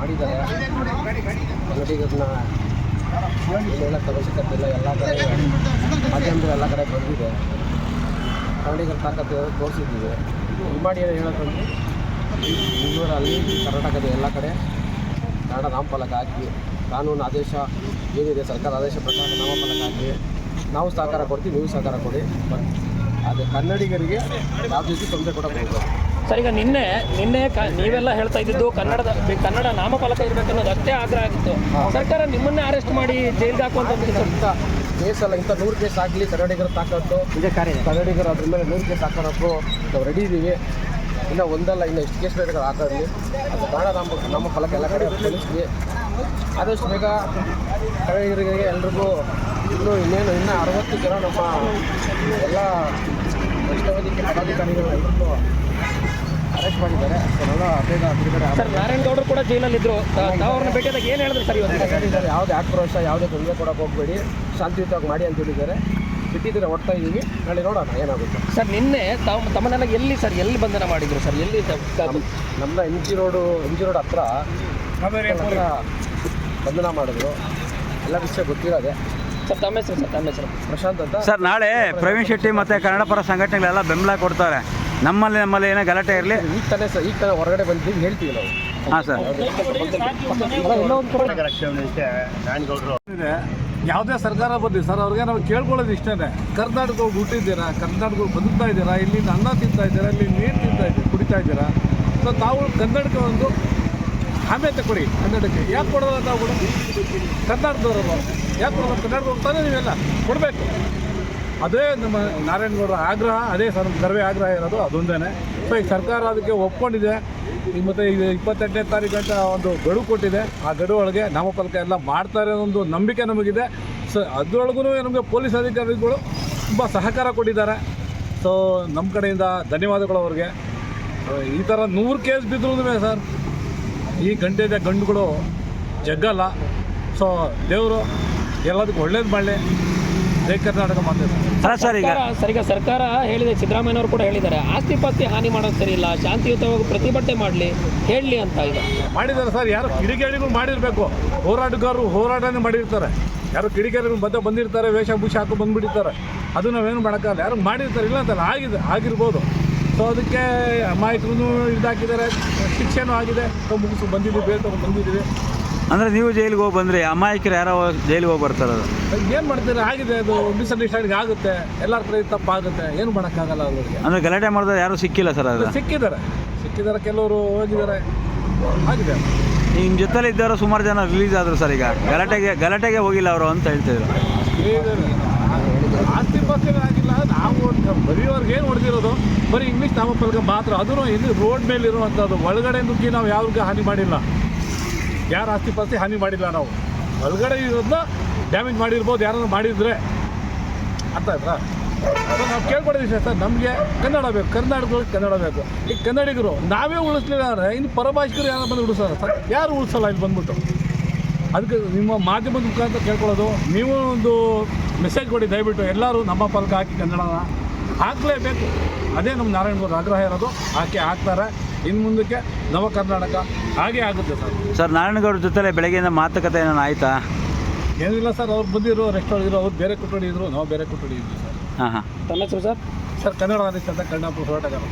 ಮಾಡಿದ್ದಾರೆ. ಕನ್ನಡಿಗರನ್ನ ಏನು ಹೇಳೋಕ್ಕೆ ಅವಶ್ಯಕತೆ ಎಲ್ಲ ಕಡೆ ಮಾಧ್ಯಮಗಳು ಎಲ್ಲ ಕಡೆ ಬಂದಿದೆ. ಕನ್ನಡಿಗರ ತಾಕತ್ತು ತೋರಿಸಿದ್ದೀವಿ. ಇದು ಮಾಡಿ ಏನು ಹೇಳೋದಂದ್ರೆ ಬೆಂಗಳೂರಲ್ಲಿ ಕರ್ನಾಟಕದ ಎಲ್ಲ ಕಡೆ ಕನ್ನಡ ನಾಮಫಲಕ ಹಾಕಿ, ಕಾನೂನು ಆದೇಶ ಏನಿದೆ, ಸರ್ಕಾರ ಆದೇಶ ಪ್ರಕಾರ ನಾಮಫಲಕ ಹಾಕಿ, ನಾವು ಸಹಕಾರ ಕೊಡ್ತೀವಿ, ನೀವು ಸಹಕಾರ ಕೊಡಿ. ಬಟ್ ಅದು ಕನ್ನಡಿಗರಿಗೆ ಯಾವುದೇ ರೀತಿ ತೊಂದರೆ ಕೊಡಬಹುದು ಸರ್ ಈಗ ನಿನ್ನೆ ನಿನ್ನೆ ಕ- ನೀವೆಲ್ಲ ಹೇಳ್ತಾ ಇದ್ದಿದ್ದು ಕನ್ನಡದ ಕನ್ನಡ ನಾಮಫಲಕ ಇರಬೇಕು ಅನ್ನೋದು ಅಷ್ಟೇ ಆಗ್ರಹ ಆಗಿತ್ತು. ಸರ್ಕಾರ ನಿಮ್ಮನ್ನೇ ಅರೆಸ್ಟ್ ಮಾಡಿ ಜೈಲ್ಗೆ ಹಾಕುವಂತ ಕೇಸಲ್ಲ ಕೇಸ್ ಅಲ್ಲ ಇಂಥ ನೂರು ಕೇಸ್ ಆಗಲಿ ಕನ್ನಡಿಗರು ತಾಕತ್ತು. ಕನ್ನಡಿಗರು ಅದ್ರ ಮೇಲೆ ನೂರು ಕೇಸ್ ಹಾಕೋದು ನಾವು ರೆಡಿ ಇದ್ದೀವಿ ಇನ್ನು ಒಂದಲ್ಲ ಇನ್ನು ಎಷ್ಟು ಕೇಸ್ ಬೇಕಾದ್ರೆ ಹಾಕೋದ್ರಿ ಅದು ಕನ್ನಡ ನಮ್ಮ ನಮ್ಮ ಫಲಕ ಎಲ್ಲ ಕಡೆ ತಿಳಿಸ್ತೀವಿ ಆದಷ್ಟು ಬೇಗ ಕನ್ನಡಿಗರಿಗೆ ಎಲ್ರಿಗೂ ಇನ್ನೂ ಇನ್ನೇನು ಇನ್ನೂ ಅರವತ್ತು ಜನ ನಮ್ಮ ಎಲ್ಲ ಕಷ್ಟವಾಗಿ ಪದಾಧಿಕಾರಿಗಳು ಎಲ್ಲರೂ ಅರೆಸ್ಟ್ ಮಾಡಿದ್ದಾರೆ. ಅವರೆಲ್ಲ ಬೇಗ ಬಿಡುಗಡೆ ಆಗ್ಬೇಕು. ಸರ್ ನಾರಾಯಣಗೌಡರು ಕೂಡ ಜೈಲಲ್ಲಿ ಇದ್ರು ತಾವು ಅವ್ರನ್ನ ಭೇಟಿಯಾದಾಗ ಏನು ಹೇಳಿದ್ರು ಸರ್ ಇವತ್ತು ಹೇಳಿದ್ದಾರೆ ಯಾವುದೇ ಆಕ್ರೋಶ ಯಾವುದೇ ತೊಂದರೆ ಕೊಡೋಕೆ ಹೋಗಬೇಡಿ ಶಾಂತಿಯುತವಾಗಿ ಮಾಡಿ ಅಂತ ಹೇಳಿದ್ದಾರೆ. ಬಿಟ್ಟಿದ್ರೆ ಓಡ್ತಾ ಇದ್ದೀವಿ ನಾಳೆ ನೋಡೋಣ ಏನಾಗುತ್ತೆ. ಸರ್ ನಿನ್ನೆ ತಾವು ತಮ್ಮನ್ನೆಲ್ಲ ಎಲ್ಲಿ ಸರ್ ಎಲ್ಲಿ ಬಂಧನ ಮಾಡಿದ್ರು ಸರ್? ಎಲ್ಲಿ ನಮ್ಮ ತ- M G road M G road ಹತ್ರ ಹತ್ರ ಬಂಧನ ಮಾಡಿದ್ರು. ಎಲ್ಲ ವಿಷಯ ಗೊತ್ತಿರೋದೆ. ಸರ್ ತಮ್ಮ ಹೆಸರು ಸರ್ ತಮ್ಮ ಹೆಸರು. ಪ್ರಶಾಂತ್ ಅಂತ ಸರ್ ನಾಳೆ ಪ್ರವೀಣ್ ಶೆಟ್ಟಿ ಮತ್ತು ಕನ್ನಡ ಪರ ಸಂಘಟನೆಗಳೆಲ್ಲ ಬೆಂಬಲ ಕೊಡ್ತಾರೆ. ನಮ್ಮಲ್ಲಿ ನಮ್ಮಲ್ಲಿ ಏನೋ ಗಲಾಟೆ ಇರಲಿ ಈ ತಾನೇ ಸರ್ ಈ ತಾನೇ ಹೊರಗಡೆ ಬಂದಿದ್ದೀವಿ ಹೇಳ್ತೀವಿ ನಾವು ಹಾಂ ಸರ್ ಇದೆ ಯಾವುದೇ ಸರ್ಕಾರ ಬರಲಿ ಸರ್ ಅವ್ರಿಗೆ ನಾವು ಕೇಳ್ಕೊಳ್ಳೋದು ಇಷ್ಟೇ ಕರ್ನಾಟಕ ಹುಟ್ಟಿದ್ದೀರಾ ಕರ್ನಾಟಕ ಬದುಕ್ತಾ ಇದ್ದೀರಾ ಇಲ್ಲಿ ಅನ್ನ ತಿಂತಾ ಇದ್ದೀರಾ ಇಲ್ಲಿ ನೀರು ತಿಂತಾ ಇದ್ದೀರಾ ಕುಡಿತಾ ಇದ್ದೀರಾ ಸೊ ತಾವು ಕನ್ನಡಕ್ಕೆ ಒಂದು ಆಮ್ಯತೆ ಕೊಡಿ ಕನ್ನಡಕ್ಕೆ ಯಾಕೆ ಕೊಡೋಲ್ಲ ತಾವು ಕರ್ನಾಟಕದವರು ಯಾಕೆ ಕೊಡೋದು ಕನ್ನಡಕ್ಕೆ ಹೋಗ್ತಾನೆ ನೀವೆಲ್ಲ ಕೊಡಬೇಕು ಅದೇ ನಮ್ಮ ನಾರಾಯಣಗೌಡರ ಆಗ್ರಹ, ಅದೇ ಸರ್ ಸರ್ವೆ ಆಗ್ರಹ ಇರೋದು ಅದೊಂದೇ ಸೊ ಈಗ ಸರ್ಕಾರ ಅದಕ್ಕೆ ಒಪ್ಕೊಂಡಿದೆ. ಈಗ ಮತ್ತು ಈಗ ಇಪ್ಪತ್ತೆಂಟನೇ ತಾರೀಕು ಅಂತ ಒಂದು ಗಡುವು ಕೊಟ್ಟಿದೆ. ಆ ಗಡುವು ಒಳಗೆ ನಾಮಫಲಕ ಎಲ್ಲ ಮಾಡ್ತಾರೆ ಅನ್ನೋ ಒಂದು ನಂಬಿಕೆ ನಮಗಿದೆ. ಸೊ ಅದರೊಳಗೂ ನಮಗೆ ಪೊಲೀಸ್ ಅಧಿಕಾರಿಗಳು ತುಂಬ ಸಹಕಾರ ಕೊಟ್ಟಿದ್ದಾರೆ. ಸೊ ನಮ್ಮ ಕಡೆಯಿಂದ ಧನ್ಯವಾದಗಳು ಅವ್ರಿಗೆ. ಈ ಥರ ನೂರು ಕೇಸ್ ಬಿದ್ದರೂ ಸರ್. ಈ ಗಂಟೆದ ಗಂಡುಗಳು ಜಗ್ಗಲ್ಲ. ಸೊ ದೇವರು ಎಲ್ಲದಕ್ಕೂ ಒಳ್ಳೇದು ಮಾಡಲಿ. ಜೈ ಕರ್ನಾಟಕ ಮಾತೆ. ಸರ್ ಅಲ್ಲ ಸರ್ ಈಗ ಸರ್ಕಾರ- ಸರ್ ಈಗ ಸರ್ಕಾರ ಹೇಳಿದೆ ಸಿದ್ದರಾಮಯ್ಯನವರು ಕೂಡ ಹೇಳಿದ್ದಾರೆ. ಆಸ್ತಿ ಪಾಸ್ತಿ ಹಾನಿ ಮಾಡೋದು ಸರಿ ಇಲ್ಲ ಶಾಂತಿಯುತವಾಗಿ ಪ್ರತಿಭಟನೆ ಮಾಡಲಿ ಹೇಳಲಿ ಅಂತ ಈಗ. ಮಾಡಿದ್ದಾರೆ ಸರ್ ಯಾರು ಕಿಡಿಗೇಡಿಗಳು ಮಾಡಿರಬೇಕು. ಹೋರಾಟಗಾರರು ಹೋರಾಟನೇ ಮಾಡಿರ್ತಾರೆ. ಯಾರು ಕಿಡಿಗೇಡಿಗಳು ಮತ್ತೆ ಬಂದಿರ್ತಾರೆ ವೇಷಭೂಷ ಹಾಕಿ ಬಂದ್ಬಿಟ್ಟಿರ್ತಾರೆ. ಅದು ನಾವೇನು ಮಾಡೋಕ್ಕಲ್ಲ ಯಾರು ಮಾಡಿರ್ತಾರೆ ಇಲ್ಲ ಅಂತಲ್ಲ ಆಗಿದೆ ಆಗಿರ್ಬೋದು. ಸೊ ಅದಕ್ಕೆ ಅಮಾಯಕರು ಇದಾಕಿದ್ದಾರೆ. ಶಿಕ್ಷೆನೂ ಆಗಿದೆ. ಸೊ ಮುಗಿಸು ಬಂದಿದ್ದೀವಿ ಬೇರೆ ತಗೊಂಡು ಬಂದಿದ್ದೀವಿ. ಅಂದರೆ ನೀವು ಜೈಲಿಗೆ ಹೋಗಿ ಬಂದ್ರಿ ಅಮಾಯಕರು ಯಾರೋ ಜೈಲಿಗೆ ಹೋಗಿ ಬರ್ತಾರೆ ಅದು. ಏನು ಮಾಡ್ತೀರಾ? ಆಗಿದೆ ಅದು ಮಿಸ್ಅಂಡರ್ಸ್ಟ್ಯಾಂಡಿಂಗ್ ಆಗುತ್ತೆ ಎಲ್ಲರ ಕಡೆ ತಪ್ಪಾಗುತ್ತೆ ಏನು ಮಾಡೋಕ್ಕಾಗಲ್ಲ ಅವ್ರಿಗೆ. ಅಂದರೆ ಗಲಾಟೆ ಮಾಡಿದ್ರೆ ಯಾರೂ ಸಿಕ್ಕಿಲ್ಲ ಸರ್ ಅದು ಸಿಕ್ಕಿದ್ದಾರೆ. ಸಿಕ್ಕಿದ್ದಾರೆ ಕೆಲವರು ಹೋಗಿದ್ದಾರೆ. ಆಗಿದೆ. ನಿಮ್ಮ ಜೊತೆಲಿ ಇದ್ದವರು ಸುಮಾರು ಜನ ರಿಲೀಸ್ ಆದರು ಸರ್ ಈಗ. ಗಲಾಟೆಗೆ ಗಲಾಟೆಗೆ ಹೋಗಿಲ್ಲ ಅವರು ಅಂತ ಹೇಳ್ತಿದ್ರು. ಆಸ್ತಿ ಪಾಸ್ತಿ ಆಗಿಲ್ಲ ನಾವು ಬರೆಯೋರ್ಗೆ ಏನು ಹೊಡೆದಿರೋದು? ಬರೀ ಇಂಗ್ಲೀಷ್ ನಾಮಫಲಕ ಮಾತ್ರ. ಅದನ್ನು ಇಲ್ಲಿ ರೋಡ್ ಮೇಲೆ ಇರುವಂಥದ್ದು ಒಳಗಡೆ ನುಗ್ಗಿ ನಾವು ಯಾವ್ರಿಗೆ ಹಾನಿ ಮಾಡಿಲ್ಲ. ಯಾರು ಆಸ್ತಿ ಪಾಸ್ತಿ ಹಾನಿ ಮಾಡಿಲ್ಲ ನಾವು? ಒಳಗಡೆ ಇರೋದನ್ನ ಡ್ಯಾಮೇಜ್ ಮಾಡಿರ್ಬೋದು ಯಾರನ್ನು ಮಾಡಿದ್ರೆ. ಅರ್ಥ ಆಯ್ತಾ? ಅದು ನಾವು ಕೇಳ್ಕೊಡೋದಿಷ್ಟ ಸರ್ ನಮಗೆ ಕನ್ನಡ ಬೇಕು. ಕರ್ನಾಟಕದೊಳಗೆ ಕನ್ನಡ ಬೇಕು. ಈ ಕನ್ನಡಿಗರು ನಾವೇ ಉಳಿಸ್ಲಿಲ್ಲ ಅಂದರೆ ಇನ್ನು ಪರಭಾಷಿಕರು ಯಾರು ಬಂದು ಉಳಿಸೋಲ್ಲ ಸರ್ ಯಾರು ಉಳಿಸಲ್ಲ ಇಲ್ಲಿ ಬಂದ್ಬಿಟ್ಟು? ಅದಕ್ಕೆ ನಿಮ್ಮ ಮಾಧ್ಯಮದ ಮುಖಾಂತರ ಕೇಳ್ಕೊಳ್ಳೋದು. ನೀವು ಒಂದು ಮೆಸೇಜ್ ಕೊಡಿ, ದಯವಿಟ್ಟು ಎಲ್ಲರೂ ನಮ್ಮ ಫಲಕ ಹಾಕಿ ಕನ್ನಡನ ಹಾಕಲೇಬೇಕು. ಅದೇ ನಮ್ಮ ನಾರಾಯಣಗೌಡ ಆಗ್ರಹ ಇರೋದು. ಹಾಕಿ ಹಾಕ್ತಾರೆ. ಇನ್ನು ಮುಂದಕ್ಕೆ ನವ ಕರ್ನಾಟಕ ಹಾಗೆ ಆಗುತ್ತೆ ಸರ್. ಸರ್ ನಾರಾಯಣಗೌಡ ಜೊತೆಲೆ ಬೆಳಗ್ಗೆಯಿಂದ ಮಾತುಕತೆ ನಾನು ಆಯ್ತಾ? ಏನಿಲ್ಲ ಸರ್ ಅವ್ರು ಬಂದಿರೋ ರೆಸ್ಟೋರೆಂಟ್ ಇದ್ರು ಅವ್ರು ಬೇರೆ ಕೊಠಡಿ ಇದ್ರು ನಾವು ಬೇರೆ ಕೊಠಡಿ ಇದ್ವಿ ಸರ್. ಹಾಂ ಹಾಂ. ತಮ್ಮ ಹೆಸರು ಸರ್? ಸರ್ ಕನ್ನಡ ಅಂತ ಕನ್ನಡ ಹೋರಾಟಗಾರ.